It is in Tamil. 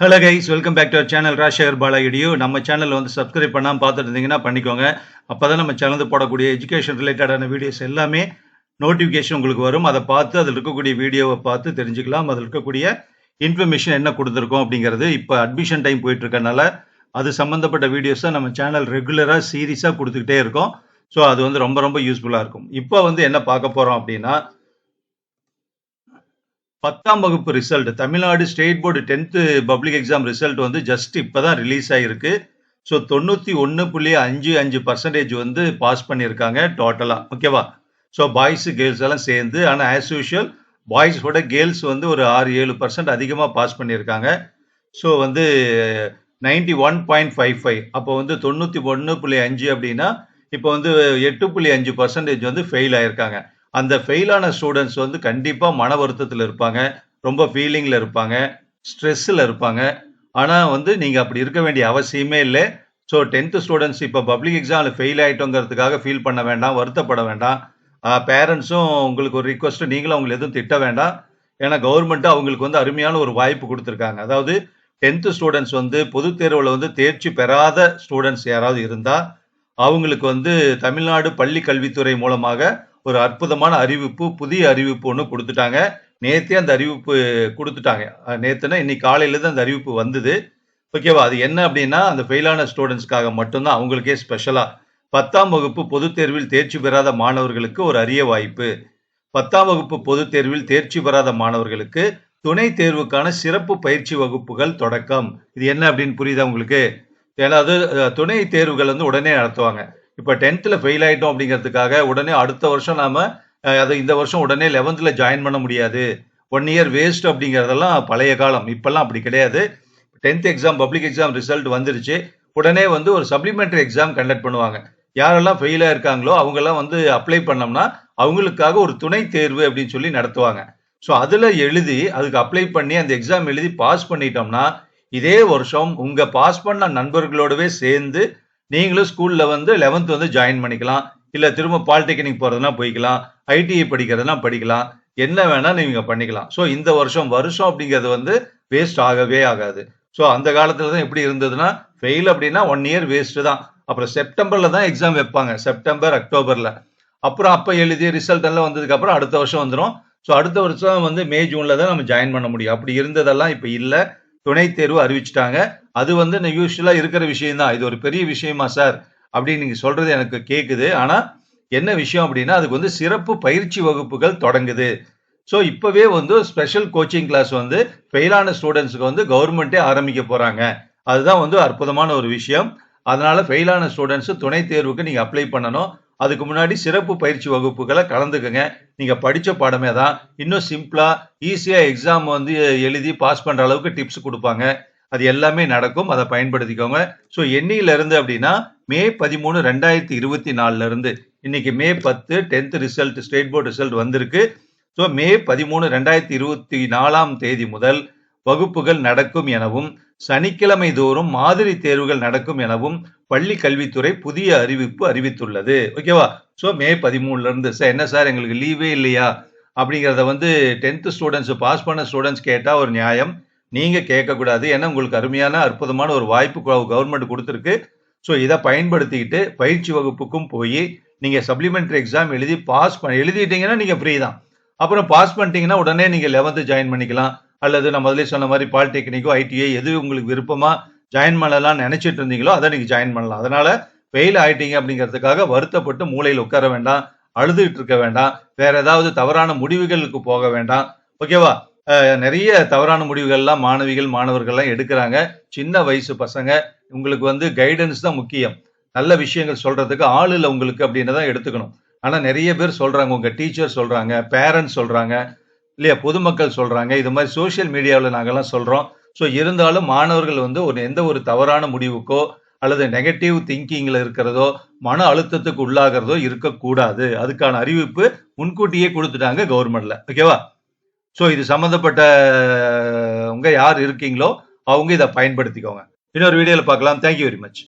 Hello guys welcome back to our channel Rajasekar Bala நம்ம சேனலில் வந்து சப்ஸ்கிரைப் பண்ணாமல் பார்த்துட்டு இருந்தீங்கன்னா பண்ணிக்கோங்க. அப்போ தான் நம்ம சேனல் போடக்கூடிய எஜுகேஷன் ரிலேட்டடான வீடியோஸ் எல்லாமே நோட்டிஃபிகேஷன் உங்களுக்கு வரும். அதை பார்த்து அதில் இருக்கக்கூடிய வீடியோவை பார்த்து தெரிஞ்சுக்கலாம். அதில் இருக்கக்கூடிய இன்ஃபர்மேஷன் என்ன கொடுத்துருக்கோம் அப்படிங்கிறது இப்போ அட்மிஷன் டைம் போயிட்டு இருக்கனால அது சம்மந்தப்பட்ட வீடியோஸை நம்ம சேனல் ரெகுலராக சீரியஸாக கொடுத்துக்கிட்டே இருக்கோம். ஸோ அது வந்து ரொம்ப ரொம்ப யூஸ்ஃபுல்லாக இருக்கும். இப்போ வந்து என்ன பார்க்க போகிறோம் அப்படின்னா பத்தாம் வகுப்பு result Tamil Nadu state board tenth public exam result வந்து ஜஸ்ட் இப்போ தான் ரிலீஸ் ஆகிருக்கு ஸோ தொண்ணூற்றி ஒன்று புள்ளி அஞ்சு அஞ்சு பர்சன்டேஜ் வந்து பாஸ் பண்ணியிருக்காங்க டோட்டலாக ஓகேவா ஸோ பாய்ஸு கேர்ள்ஸ் எல்லாம் சேர்ந்து ஆனால் ஆஸ் யூஷுவல் பாய்ஸோட கேர்ள்ஸ் வந்து ஒரு ஆறு ஏழு பர்சன்ட் அதிகமாக பாஸ் பண்ணியிருக்காங்க. ஸோ வந்து ninety one point five five அப்போ வந்து தொண்ணூற்றி ஒன்று புள்ளி அஞ்சு அப்படின்னா இப்போ வந்து எட்டு புள்ளி அஞ்சு பர்சன்டேஜ் வந்து ஃபெயில் ஆயிருக்காங்க. அந்த ஃபெயிலான ஸ்டூடெண்ட்ஸ் வந்து கண்டிப்பாக மன வருத்தத்தில் இருப்பாங்க ரொம்ப ஃபீலிங்கில் இருப்பாங்க ஸ்ட்ரெஸ்ஸில் இருப்பாங்க. ஆனால் வந்து நீங்கள் அப்படி இருக்க வேண்டிய அவசியமே இல்லை. ஸோ டென்த்து ஸ்டூடெண்ட்ஸ் இப்போ பப்ளிக் எக்ஸாமில் ஃபெயில் ஆகிட்டோங்கிறதுக்காக ஃபீல் பண்ண வேண்டாம் வருத்தப்பட வேண்டாம். பேரண்ட்ஸும் உங்களுக்கு ஒரு ரிக்வஸ்ட்டு நீங்களும் அவங்களை எதுவும் திட்ட வேண்டாம். ஏன்னா கவர்மெண்ட்டு அவங்களுக்கு வந்து அருமையான ஒரு வாய்ப்பு கொடுத்துருக்காங்க. அதாவது டென்த்து ஸ்டூடெண்ட்ஸ் வந்து பொதுத் தேர்வில் வந்து தேர்ச்சி பெறாத ஸ்டூடெண்ட்ஸ் யாராவது இருந்தால் அவங்களுக்கு வந்து தமிழ்நாடு பள்ளி கல்வித்துறை மூலமாக ஒரு அற்புதமான அறிவிப்பு புதிய அறிவிப்பு ஒன்று கொடுத்துட்டாங்க. நேற்றே அந்த அறிவிப்பு கொடுத்துட்டாங்க. நேற்றுனா இன்னைக்கு காலையில தான் அந்த அறிவிப்பு வந்தது. ஓகேவா அது என்ன அப்படின்னா அந்த ஃபெயிலான ஸ்டூடெண்ட்ஸ்க்காக மட்டும்தான் அவங்களுக்கே ஸ்பெஷலாக பத்தாம் வகுப்பு பொதுத் தேர்வில் தேர்ச்சி பெறாத மாணவர்களுக்கு ஒரு அரிய வாய்ப்பு. பத்தாம் வகுப்பு பொதுத் தேர்வில் தேர்ச்சி பெறாத மாணவர்களுக்கு துணை தேர்வுக்கான சிறப்பு பயிற்சி வகுப்புகள் தொடக்கம். இது என்ன அப்படின்னு புரியுதா உங்களுக்கு? ஏதாவது துணை தேர்வுகள் வந்து உடனே நடத்துவாங்க. இப்போ டென்த்தில் ஃபெயில் ஆகிட்டோம் அப்படிங்கிறதுக்காக உடனே அடுத்த வருஷம் நாம் அதை இந்த வருஷம் உடனே லெவன்த்தில் ஜாயின் பண்ண முடியாது. ஒன் இயர் வேஸ்ட் அப்படிங்கிறதெல்லாம் பழைய காலம். இப்போல்லாம் அப்படி கிடையாது. Tenth exam public exam result வந்துருச்சு. உடனே வந்து ஒரு சப்ளிமெண்ட்ரி எக்ஸாம் கண்டக்ட் பண்ணுவாங்க. யாரெல்லாம் ஃபெயிலாக இருக்காங்களோ அவங்கெல்லாம் வந்து அப்ளை பண்ணோம்னா அவங்களுக்காக ஒரு துணை தேர்வு அப்படின்னு சொல்லி நடத்துவாங்க. ஸோ அதில் எழுதி அதுக்கு அப்ளை பண்ணி அந்த எக்ஸாம் எழுதி பாஸ் பண்ணிட்டோம்னா இதே வருஷம் உங்கள் பாஸ் பண்ண நண்பர்களோடவே சேர்ந்து நீங்களும் ஸ்கூலில் வந்து லெவன்த் வந்து ஜாயின் பண்ணிக்கலாம். இல்லை திரும்ப பாலிடெக்னிக் போகிறதுனா போய்க்கலாம். ஐடிஐ படிக்கிறதுனா படிக்கலாம். என்ன வேணால் நீங்கள் பண்ணிக்கலாம். ஸோ இந்த வருஷம் வருஷம் அப்படிங்கிறது வந்து வேஸ்ட் ஆகவே ஆகாது. ஸோ அந்த காலத்தில் தான் எப்படி இருந்ததுன்னா ஃபெயில் அப்படின்னா ஒன் இயர் வேஸ்ட்டு தான். அப்புறம் செப்டம்பரில் தான் எக்ஸாம் வைப்பாங்க. செப்டம்பர் அக்டோபரில் அப்புறம் அப்போ எழுதி ரிசல்ட் எல்லாம் வந்ததுக்கப்புறம் அடுத்த வருஷம் வந்துடும் ஸோ அடுத்த வருஷம் வந்து மே ஜூனில் தான் நம்ம ஜாயின் பண்ண முடியும். அப்படி இருந்ததெல்லாம் இப்போ இல்லை. துணை தேர்வு அறிவிச்சிட்டாங்க. அது வந்து யூஸ்வலா இருக்கிற விஷயம் தான் இது ஒரு பெரிய விஷயமா சார் அப்படின்னு நீங்கள் சொல்றது எனக்கு கேட்குது ஆனால் என்ன விஷயம் அப்படின்னா அதுக்கு வந்து சிறப்பு பயிற்சி வகுப்புகள் தொடங்குது. ஸோ இப்போவே வந்து ஸ்பெஷல் கோச்சிங் கிளாஸ் வந்து ஃபெயிலான ஸ்டூடெண்ட்ஸுக்கு வந்து கவர்மெண்ட்டே ஆரம்பிக்க போகிறாங்க அதுதான் வந்து அற்புதமான ஒரு விஷயம். அதனால ஃபெயிலான ஸ்டூடெண்ட்ஸ் துணை தேர்வுக்கு நீங்கள் அப்ளை பண்ணணும். அதுக்கு முன்னாடி சிறப்பு பயிற்சி வகுப்புகளை கலந்துக்குங்க. நீங்கள் படித்த பாடமே தான். இன்னும் சிம்பிளாக ஈஸியாக எக்ஸாம் வந்து எழுதி பாஸ் பண்ணுற அளவுக்கு டிப்ஸ் கொடுப்பாங்க. அது எல்லாமே நடக்கும். அதை பயன்படுத்திக்கோங்க. ஸோ எண்ணியில இருந்து அப்படின்னா மே பதிமூணு ரெண்டாயிரத்தி இருபத்தி நாலுலேருந்து இன்னைக்கு மே பத்து tenth result state board result வந்திருக்கு. ஸோ மே பதிமூணு ரெண்டாயிரத்தி இருபத்தி நாலாம் தேதி முதல் வகுப்புகள் நடக்கும் எனவும் சனிக்கிழமை தோறும் மாதிரி தேர்வுகள் நடக்கும் எனவும் பள்ளி கல்வித்துறை புதிய அறிவிப்பு அறிவித்துள்ளது. ஓகேவா ஸோ மே பதிமூணுல இருந்து சார் என்ன சார் எங்களுக்கு லீவே இல்லையா? அப்படிங்கிறத வந்து டென்த் ஸ்டூடெண்ட்ஸ் பாஸ் பண்ண ஸ்டூடெண்ட்ஸ் கேட்டால் ஒரு நியாயம். நீங்க கேட்கக்கூடாது. ஏன்னா உங்களுக்கு அருமையான அற்புதமான ஒரு வாய்ப்பு கவர்மெண்ட் கொடுத்துருக்கு. ஸோ இதை பயன்படுத்திக்கிட்டு பயிற்சி வகுப்புக்கும் போய் நீங்க சப்ளிமெண்ட்ரி எக்ஸாம் எழுதி பாஸ் பண்ண எழுதிட்டீங்கன்னா நீங்க ஃப்ரீ தான். அப்புறம் பாஸ் பண்ணிட்டீங்கன்னா உடனே நீங்க லெவன்த்து ஜாயின் பண்ணிக்கலாம். அல்லது நான் முதலே சொன்ன மாதிரி பாலிடெக்னிக்கோ ஐடிஐ எது உங்களுக்கு விருப்பமாக ஜாயின் பண்ணலாம் நினைச்சிட்டு இருந்தீங்களோ அதை நீங்கள் ஜாயின் பண்ணலாம். அதனால் ஃபெயில் ஆயிட்டீங்க அப்படிங்கிறதுக்காக வருத்தப்பட்டு மூளையில் உட்கார வேண்டாம் அழுதுகிட்டு இருக்க வேண்டாம் வேற ஏதாவது தவறான முடிவுகளுக்கு போக வேண்டாம். ஓகேவா நிறைய தவறான முடிவுகள்லாம் மாணவிகள் மாணவர்கள்லாம் எடுக்கிறாங்க. சின்ன வயசு பசங்க உங்களுக்கு வந்து கைடன்ஸ் தான் முக்கியம். நல்ல விஷயங்கள் சொல்றதுக்கு ஆள் இல்லை உங்களுக்கு அப்படின்னு தான் எடுத்துக்கணும். ஆனால் நிறைய பேர் சொல்றாங்க உங்க டீச்சர் சொல்றாங்க பேரண்ட்ஸ் சொல்றாங்க. இல்லையா பொதுமக்கள் சொல்றாங்க இது மாதிரி சோசியல் மீடியாவில் நாங்கள்லாம் சொல்றோம். ஸோ இருந்தாலும் மாணவர்கள் வந்து ஒரு எந்த ஒரு தவறான முடிவுக்கோ அல்லது நெகட்டிவ் திங்கிங்கில் இருக்கிறதோ மன அழுத்தத்துக்கு உள்ளாகிறதோ இருக்கக்கூடாது. அதுக்கான அறிவிப்பு முன்கூட்டியே கொடுத்துட்டாங்க கவர்மெண்ட்ல ஓகேவா ஸோ இது சம்மந்தப்பட்டவங்க யார் இருக்கீங்களோ அவங்க இதை பயன்படுத்திக்கோங்க. இன்னொரு வீடியோவில் பார்க்கலாம். Thank you very much